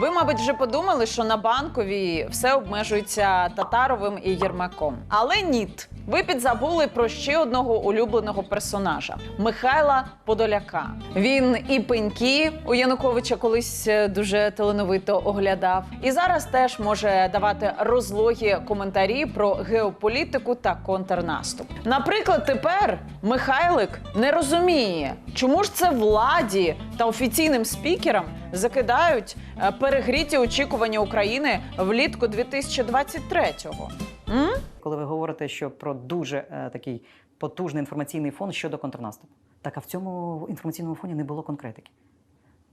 Ви, мабуть, вже подумали, що на банковій все обмежується Татаровим і Єрмаком. Але ніт. Ви підзабули про ще одного улюбленого персонажа Михайла Подоляка. Він і пеньки у Януковича колись е, дуже талановито оглядав, і зараз теж може давати розлогі коментарі про геополітику та контрнаступ. Наприклад, тепер Михайлик не розуміє, чому ж це владі та офіційним спікерам закидають е, перегріті очікування України влітку 2023-го. М? Коли ви говорите, що про дуже е, такий потужний інформаційний фон щодо контрнаступу. Так а в цьому інформаційному фоні не було конкретики.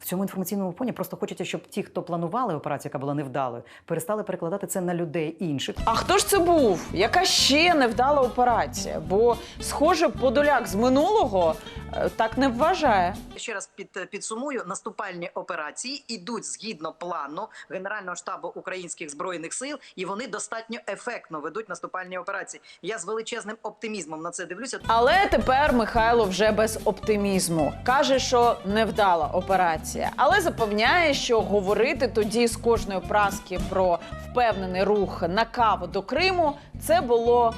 В цьому інформаційному фоні просто хочеться, щоб ті, хто планували операцію, яка була невдалою, перестали перекладати це на людей інших. А хто ж це був? Яка ще невдала операція? Бо, схоже, Подоляк з минулого так не вважає. Ще раз під, підсумую, наступальні операції ідуть згідно плану Генерального штабу українських збройних сил, і вони достатньо ефектно ведуть наступальні операції. Я з величезним оптимізмом на це дивлюся. Але тепер Михайло вже без оптимізму каже, що невдала операція, але запевняє, що говорити тоді з кожної праски про впевнений рух на каву до Криму це було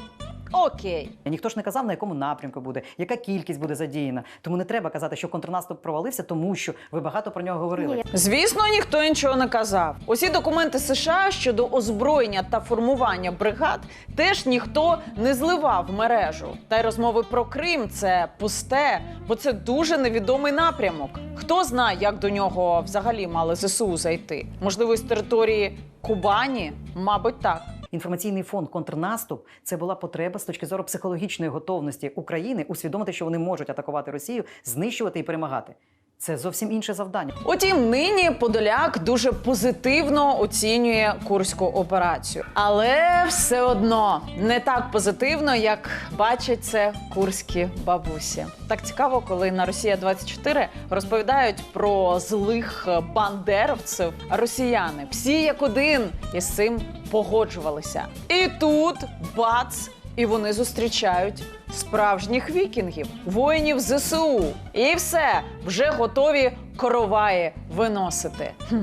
окей. Ніхто ж не казав, на якому напрямку буде, яка кількість буде задіяна. Тому не треба казати, що контрнаступ провалився, тому що ви багато про нього говорили. Звісно, ніхто нічого не казав. Усі документи США щодо озброєння та формування бригад теж ніхто не зливав в мережу. Та й розмови про Крим це пусте, бо це дуже невідомий напрямок. Хто знає, як до нього взагалі мали ЗСУ зайти? Можливо, з території Кубані? Мабуть, так. Інформаційний фон контрнаступ це була потреба з точки зору психологічної готовності України усвідомити, що вони можуть атакувати Росію, знищувати і перемагати. Це зовсім інше завдання. Утім, нині Подоляк дуже позитивно оцінює курську операцію, але все одно не так позитивно, як бачать це курські бабусі. Так цікаво, коли на Росія 24 розповідають про злих бандеровців росіяни. Всі як один із цим погоджувалися. І тут бац! І вони зустрічають справжніх вікінгів, воїнів ЗСУ. І все вже готові короваї виносити. Хм.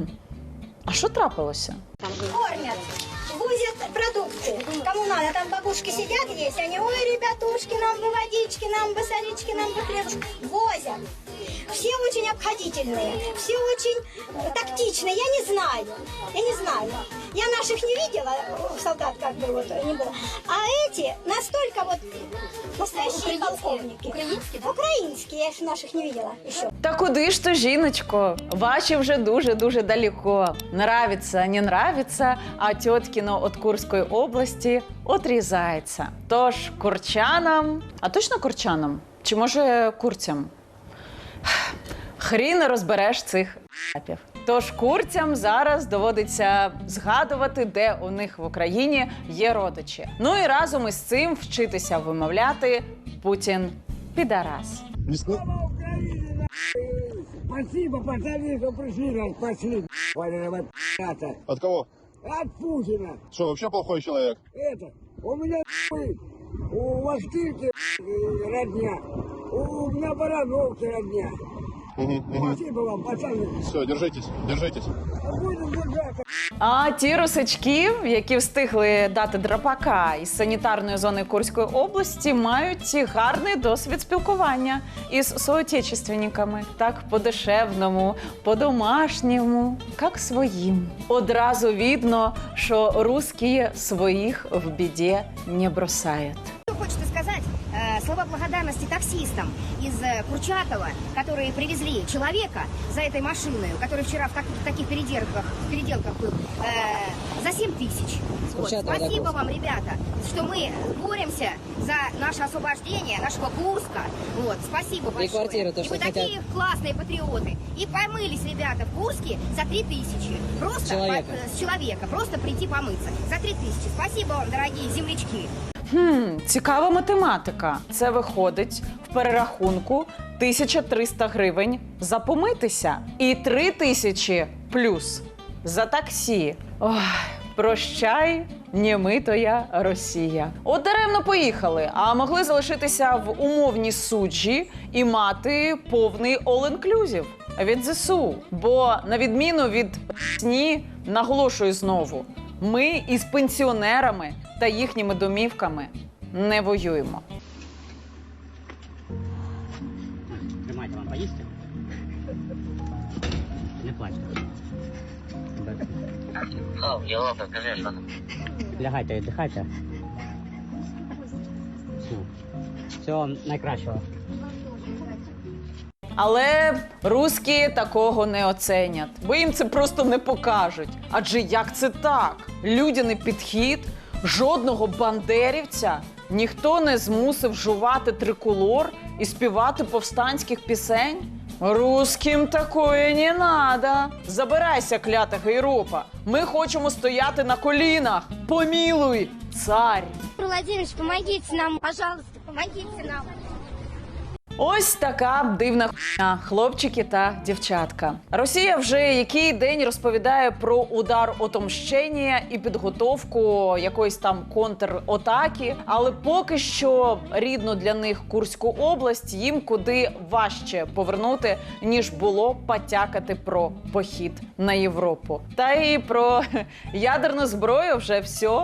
А що трапилося? Там возят продукты. Кому надо, там бабушки сидят есть, они, ой, ребятушки, нам бы водички, нам бы солички, нам бы хлебушек. Возят. Все очень обходительные, все очень тактичные, я не знаю, я не знаю. Я наших не видела, солдат как бы вот не было. А эти настолько вот настоящие полковники. Українські, так? Українські, я ж наших не видела еще. Та куди ж то, жіночко? Ваші вже дуже-дуже далеко. Нравиться, не нравиться, а тьоткіно от Курської області отрізається. Тож курчанам, а точно курчанам? Чи може курцям? Хрін розбереш цих ***ів. Тож курцям зараз доводиться згадувати, де у них в Україні є родичі. Ну і разом із цим вчитися вимовляти Путін підарас. Спасибо, пацаны, что пришли нас спасли. От кого? От Путина. Что, вообще плохой человек? Это, у меня у Вашкирки родня. У меня Барановки родня. Спасибо вам, пацаны. Все, держитесь, держитесь. А ті русачки, які встигли дати драпака із санітарної зони Курської області, мають гарний досвід спілкування із соотечественниками. Так по-дешевному, по-домашньому, як своїм. Одразу видно, що русські своїх в біді не бросають Слова благодарности таксистам из э, Курчатова, которые привезли человека за этой машиной, который вчера в таких, таких переделках, переделках был, э, за 7 тысяч. Вот. Спасибо вам, ребята, что мы боремся за наше освобождение, нашего Курска. Вот. Спасибо большое. квартиры то, И что вы такие классные патриоты. И помылись ребята в Курске за 3 тысячи. Просто человека. по- э, с человека. Просто прийти помыться. За 3 тысячи. Спасибо вам, дорогие землячки. Хм, цікава математика. Це виходить в перерахунку 1300 гривень за помитися і 3000 плюс за таксі. Ой, прощай, німитоя Росія. От даремно поїхали, а могли залишитися в умовній суджі і мати повний all-inclusive. від ЗСУ. Бо на відміну від ні, наголошую знову, ми із пенсіонерами та їхніми домівками не воюємо. Лягайте, віддихайте. Всього найкращого. Але русські такого не оценять, бо їм це просто не покажуть. Адже як це так? Людяний підхід, жодного бандерівця ніхто не змусив жувати триколор і співати повстанських пісень. Русським такое не надо. Забирайся, клята гейропа. Ми хочемо стояти на колінах. Помілуй, царь. Владимирович, помогите нам, пожалуйста, помогите нам. Ось така дивна хуйня, хлопчики та дівчатка. Росія вже який день розповідає про удар отомщення і підготовку якоїсь там контратаки. Але поки що рідну для них Курську область їм куди важче повернути, ніж було потякати про похід на Європу. Та і про ядерну зброю вже все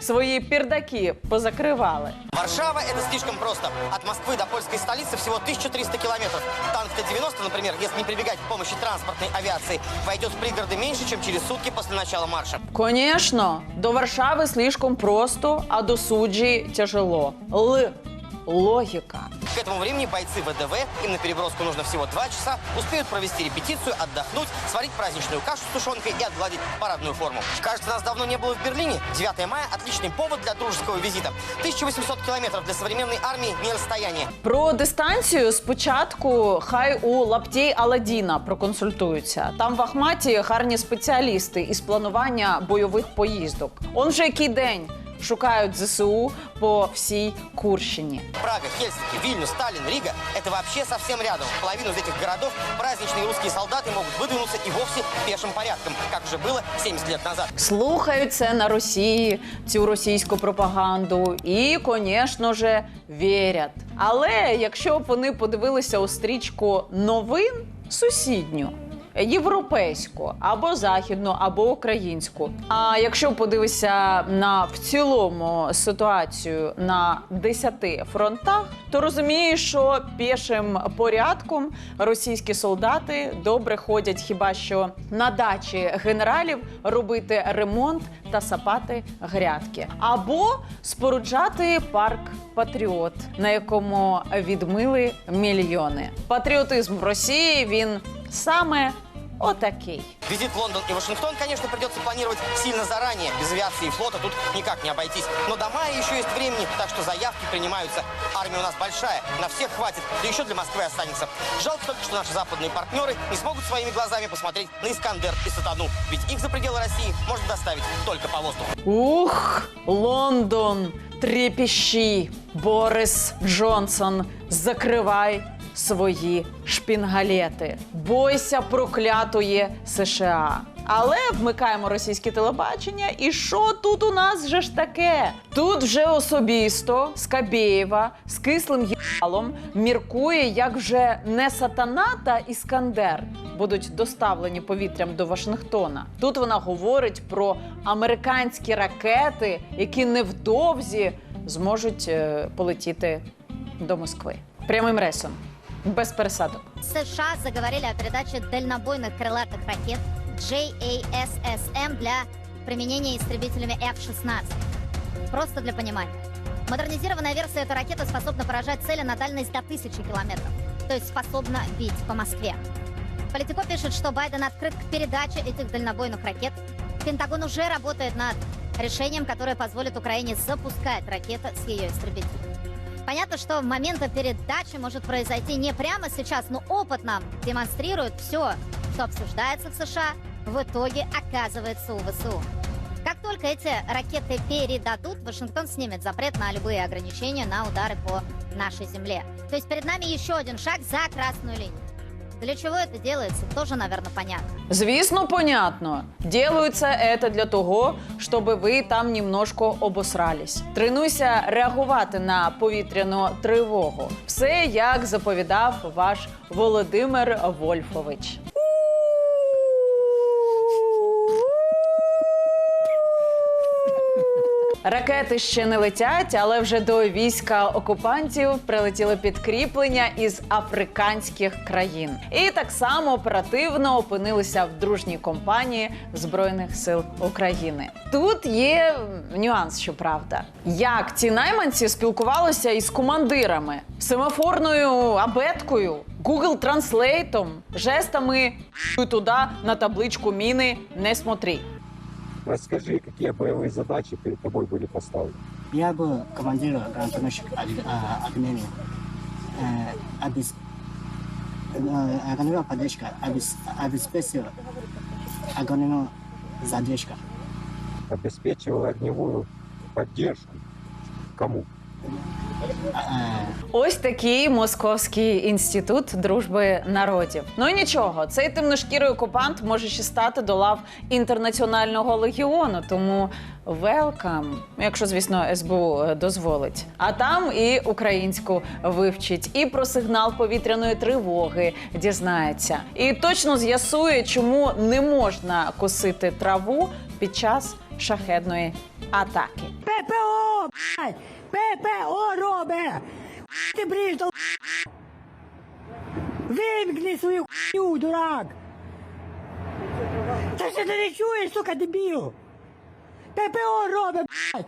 свої пірдаки позакривали. Варшава – это слишком просто. От Москвы до польской столицы всего 1300 километров. Танк Т-90, например, если не прибегать к помощи транспортной авиации, войдет в пригороды меньше, чем через сутки после начала марша. Конечно, до Варшавы слишком просто, а до Суджи тяжело. Л Логіка. К этому времени бойцы ВДВ, им на переброску нужно всего два часа, успеют провести репетицию, отдохнуть, сварить праздничную кашу с тушенкой и отгладить парадную форму. Кажется, нас давно не было в Берлине. 9 мая – отличный повод для дружеского визита. 1800 километров для современной армии – не расстояние. Про дистанцію спочатку хай у лаптій Аладдіна проконсультуються. Там в Ахматі гарні спеціалісти із планування бойових поїздок. Он вже який день шукають ЗСУ по всій Курщині. Прага, Хельсинки, Вильнюс, Сталин, Рига – это вообще совсем рядом. В половину из этих городов праздничные русские солдаты могут выдвинуться и вовсе пешим порядком, как уже было 70 лет назад. Слухають це на Росії, цю російську пропаганду, і, звісно ж, вірять. Але якщо б вони подивилися у стрічку новин сусідню. Європейську або західну, або українську. А якщо подивишся на в цілому ситуацію на 10 фронтах, то розумієш, що пішим порядком російські солдати добре ходять хіба що на дачі генералів робити ремонт та сапати грядки, або споруджати парк Патріот, на якому відмили мільйони. Патріотизм в Росії він саме отакий. Визит в Лондон и Вашингтон, конечно, придется планировать сильно заранее. Без авиации и флота тут никак не обойтись. Но до мая еще есть времени, так что заявки принимаются. Армия у нас большая, на всех хватит, да еще для Москвы останется. Жалко только, что наши западные партнеры не смогут своими глазами посмотреть на Искандер и Сатану. Ведь их за пределы России можно доставить только по воздуху. Ух, Лондон, трепещи, Борис Джонсон, закривай свої шпінгалети. Бойся проклятої США. Але вмикаємо російське телебачення, і що тут у нас же ж таке? Тут вже особисто Скабєєва з кислим їбалом міркує, як вже не сатана та іскандер будуть доставлені повітрям до Вашингтона. Тут вона говорить про американські ракети, які невдовзі зможуть е, полетіти до Москви. Прямим рейсом, без пересадок. США заговорили о передаче дальнобойных крылатых ракет JASSM для применения истребителями F-16. Просто для понимания. Модернизированная версия этой ракеты способна поражать цели на дальность до тысячи километров, то есть способна бить по Москве. Политико пишет, что Байден открыт к передаче этих дальнобойных ракет. Пентагон уже работает над решением, которое позволит Украине запускать ракеты с ее истребителей. Понятно, что момента передачи может произойти не прямо сейчас, но опыт нам демонстрирует все, что обсуждается в США, в итоге оказывается у ВСУ. Как только эти ракеты передадут, Вашингтон снимет запрет на любые ограничения на удары по нашей земле. То есть перед нами еще один шаг за красную линию. Для чего это делается, тоже, наверное, понятно. Звісно, понятно. Делается это для того, щоб ви там немножко обосрались. Тренуйся реагувати на повітряну тривогу. Все як заповідав ваш Володимир Вольфович. Ракети ще не летять, але вже до війська окупантів прилетіли підкріплення із африканських країн. І так само оперативно опинилися в дружній компанії Збройних сил України. Тут є нюанс, щоправда. Як ці найманці спілкувалися із командирами, семафорною абеткою, Google Транслейтом, жестами туди на табличку міни не смотри. Расскажи, какие боевые задачи перед тобой были поставлены? Я был командиром гранатометчик Армении. Огневая поддержка обеспечил огневую задержку. Обеспечивал огневую поддержку. Кому? Ось такий московський інститут дружби народів. Ну і нічого, цей темношкірий окупант може ще стати до лав інтернаціонального легіону. Тому велкам, якщо звісно СБУ е, дозволить. А там і українську вивчить, і про сигнал повітряної тривоги дізнається, і точно з'ясує, чому не можна косити траву під час шахедної атаки. ППО! ППО робе! Ти бріждал! Вимкни свою хуйню, дурак! Та що ти не чуєш, сука, дебіл? ППО робе, блядь!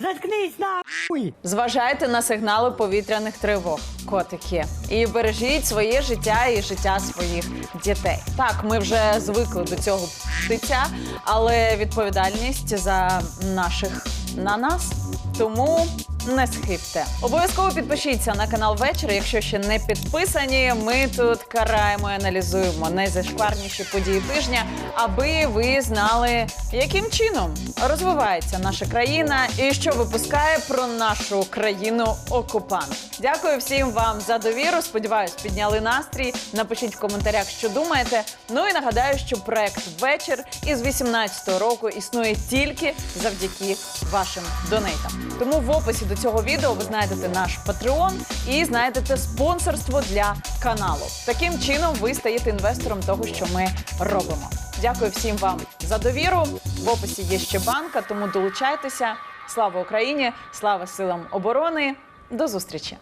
Заткнись нахуй! Зважайте на сигнали повітряних тривог, котики, і бережіть своє життя і життя своїх дітей. Так, ми вже звикли до цього птиця, але відповідальність за наших на нас. Тому не схибте. Обов'язково підпишіться на канал вечір, якщо ще не підписані. Ми тут караємо і аналізуємо найзашкварніші події тижня, аби ви знали, яким чином розвивається наша країна і що випускає про нашу країну окупант. Дякую всім вам за довіру. Сподіваюсь, підняли настрій. Напишіть в коментарях, що думаєте. Ну і нагадаю, що проект вечір із 18-го року існує тільки завдяки вашим донейтам. Тому в описі до цього відео ви знайдете наш Patreon і знайдете спонсорство для каналу. Таким чином ви стаєте інвестором того, що ми робимо. Дякую всім вам за довіру. В описі є ще банка, тому долучайтеся. Слава Україні! Слава силам оборони! До зустрічі!